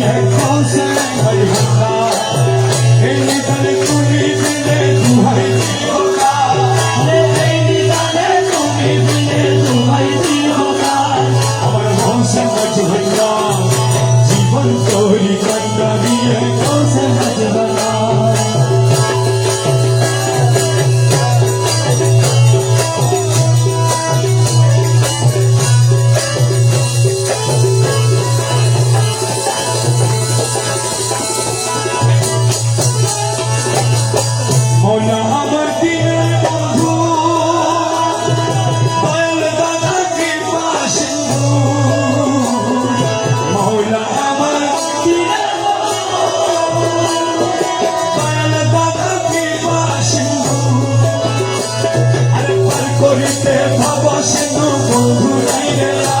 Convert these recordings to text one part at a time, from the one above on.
Yeah. ভব সিন্ধু বন্ধু নাই গেলা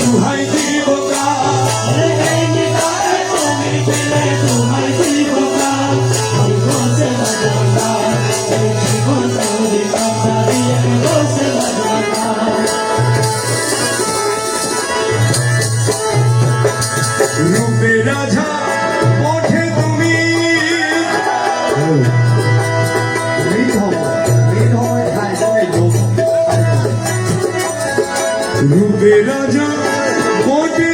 রাজা ওঠে তুমি। রূপে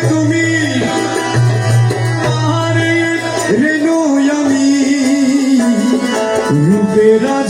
তুমি। রেণু আমি। রূপে রাজা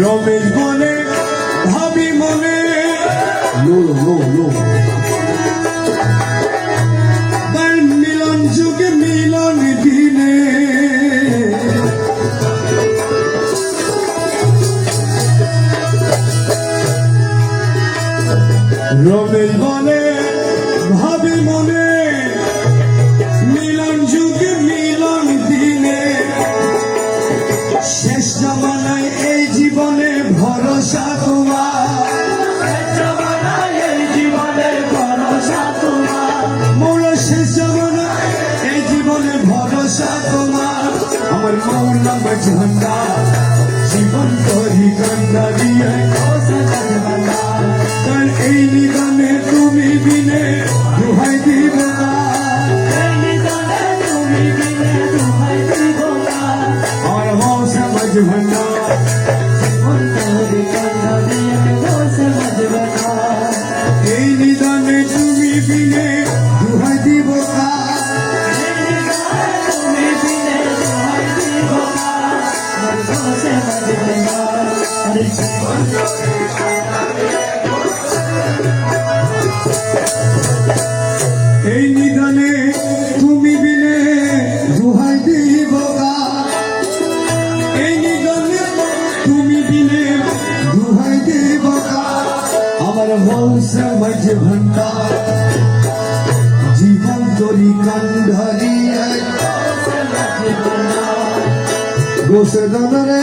রমেশ বলে ভাবি মনে। নো নো নো জীবনটা জীবন তোরই গঙ্গা দিয়ে কারণ এই নিদানে তুমি বিনে দুহাই দিব আর হও সমঝ ভণ্ডা জীবন তোরই গঙ্গা দিয়ে এই নিদানে তুমি বিনে এই নিদানে তুমি বিনে দুহাই দিব। এই নিদানে তুমি বিনে দুহাই দিব। আমার বংশে মাঝে ভান্ডার, জীবন তরি কান্ধারি গোসে দাদরে